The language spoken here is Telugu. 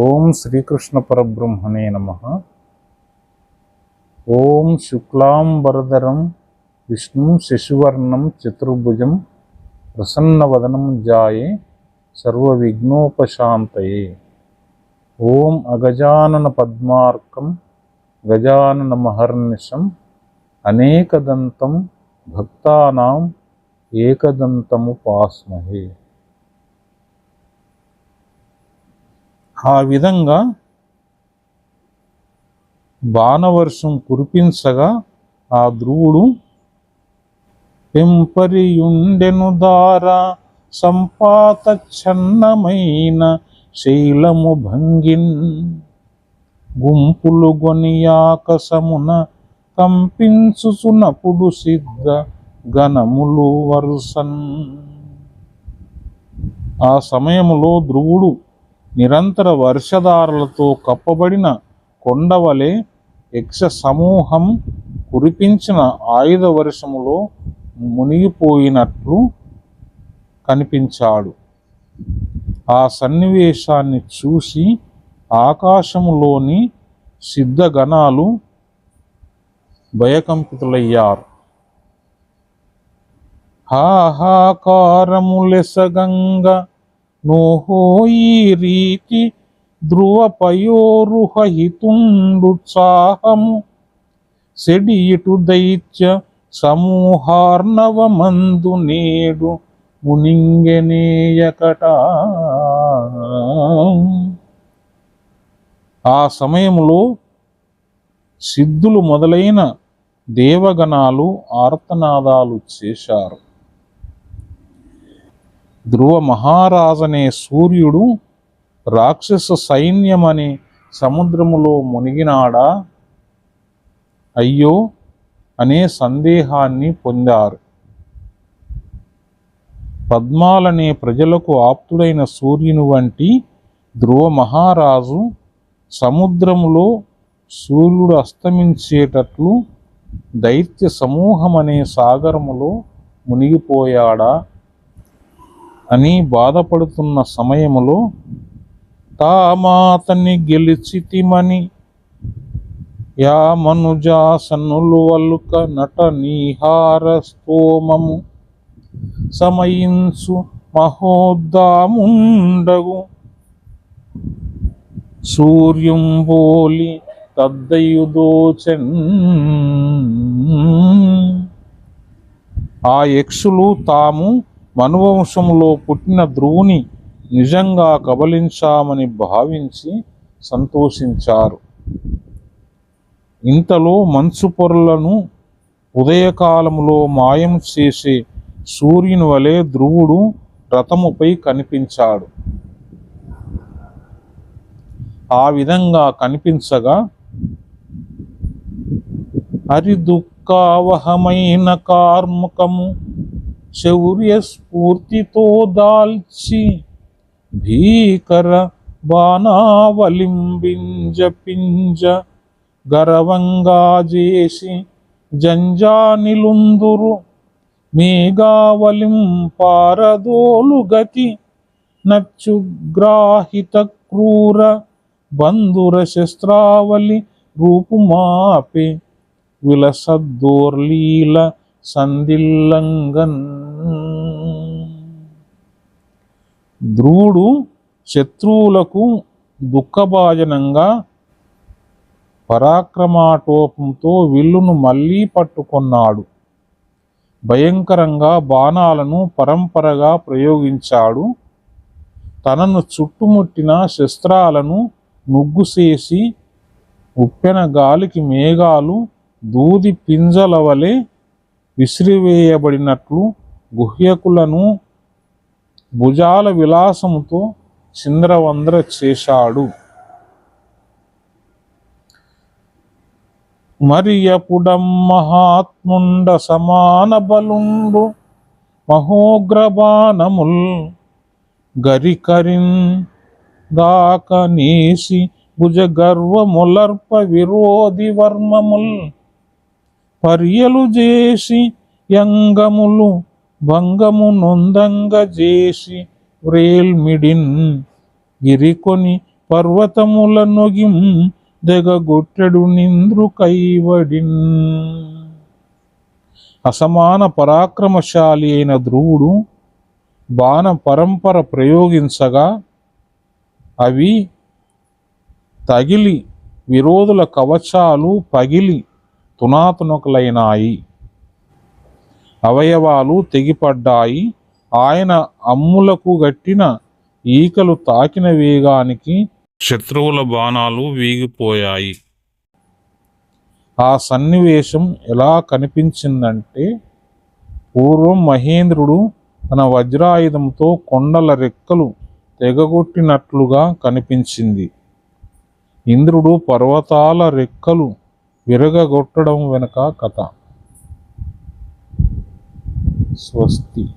ఓం శ్రీకృష్ణ పరబ్రహ్మణే నమ. ఓం శుక్లాంబరధరం విష్ణు శశివర్ణం చతుర్భుజం ప్రసన్నవదనం జాయే సర్వవిఘ్నోపశాంతయే. ఓం అగజానన పద్మార్కం గజానన మహర్నిశం అనేకదంతం భక్తానాం ఏకదంతము పాస్మహే ఆ విధంగా బాణవర్షం కురిపించగా ఆ ధ్రువుడు పెంపరియుండెను దార సంపాత ఛన్నమైన శైలము భంగిన్. గుంపులు గొనియాకసమున కంపించుచునప్పుడు సిద్ధ గణములు వరుసన్. ఆ సమయంలో ధ్రువుడు నిరంతర వర్షధారలతో కప్పబడిన కొండవలె యక్ష సమూహం కురిపించిన ఆయుధ వర్షములో మునిగిపోయినట్లు కనిపించాడు. ఆ సన్నివేశాన్ని చూసి ఆకాశములోని సిద్ధగణాలు భయకంపితులయ్యారు. హాహాకారములెసగంగ నోహో ఈ రీతి ధ్రువపయోరుహితుండుత్సాహము సెడియుటు దైత్య సమూహార్ణవమందు నేడు మునింగనేయకట. ఆ సమయంలో సిద్ధులు మొదలైన దేవగణాలు ఆర్తనాదాలు చేశారు. ధ్రువ మహారాజనే సూర్యుడు రాక్షస సైన్యమని సముద్రములో మునిగినాడా? అయ్యో అనే సందేహాన్ని పొందారు. పద్మాలనే ప్రజలకు ఆప్తుడైన సూర్యుని వంటి ధ్రువ మహారాజు సముద్రములో సూర్యుడు అస్తమించేటట్లు దైత్య సమూహమనే సాగరములో మునిగిపోయాడా? అని బాధపడుతున్న సమయములో తామాతని గెలిచితిమని యా మనుజాసనులు వల్లుక నట నీహార స్తోమము సమయించు మహోద్దాముండగు. సూర్యం పోలి తద్దయుదోచన్ ఆ యక్షులు తాము మనువంశంలో పుట్టిన ధ్రువుని నిజంగా కబలించామని భావించి సంతోషించారు. ఇంతలో మంచు పొరలను ఉదయకాలంలో మాయం చేసే సూర్యుని వలె ధ్రువుడు రథముపై కనిపించాడు. ఆ విధంగా కనిపించగా హరి దుఃఖావహమైన కార్ముకము శౌర్య స్ఫూర్తితో దాల్చి భీకర బాణావలింబింజ పింజ గరవంగా చేసి జంజానిలుందురు మేఘావలిం పారదోలు గతి నచ్చుగ్రాహిత క్రూర బంధుర శస్త్రావలి రూపుమాపే విలసద్దోర్లీల సందిల్లంగన్ ధ్రువుడు శత్రువులకు దుఃఖభాజనంగా పరాక్రమాటోపంతో విల్లును మళ్ళీ పట్టుకొన్నాడు. భయంకరంగా బాణాలను పరంపరగా ప్రయోగించాడు. తనను చుట్టుముట్టిన శస్త్రాలను నుగ్గుసేసి ఉప్పెన గాలికి మేఘాలు దూది పింజల వలె విసిరివేయబడినట్లు గుహ్యకులను భుజాల విలాసముతో చింద్రవంద్ర చేశాడు. మరియపుడం మహాత్ముండ సమాన బలుండు మహోగ్రబాణముల్ గరికరిన్ దాక నేసి భుజ విరోధి వర్మముల్ పర్యలు చేసి యంగములు భంగము నొందంగ చేసి వ్రేల్మిడిన్ గిరికొని పర్వతముల నొగిం దెగగొట్టెడు నింద్రు కైవడిన్. అసమాన పరాక్రమశాలి అయిన ధ్రువుడు బాణ పరంపర ప్రయోగించగా అవి తగిలి విరోధుల కవచాలు పగిలి తునాతునకలైనాయి. అవయవాలు తెగిపడ్డాయి. ఆయన అమ్ములకు గట్టిన ఈకలు తాకిన వేగానికి శత్రువుల బాణాలు వీగిపోయాయి. ఆ సన్నివేశం ఎలా కనిపించిందంటే పూర్వం మహేంద్రుడు తన వజ్రాయుధంతో కొండల రెక్కలు తెగగొట్టినట్లుగా కనిపించింది. ఇంద్రుడు పర్వతాల రెక్కలు విరగగొట్టడం వెనుక కథ. Sosti.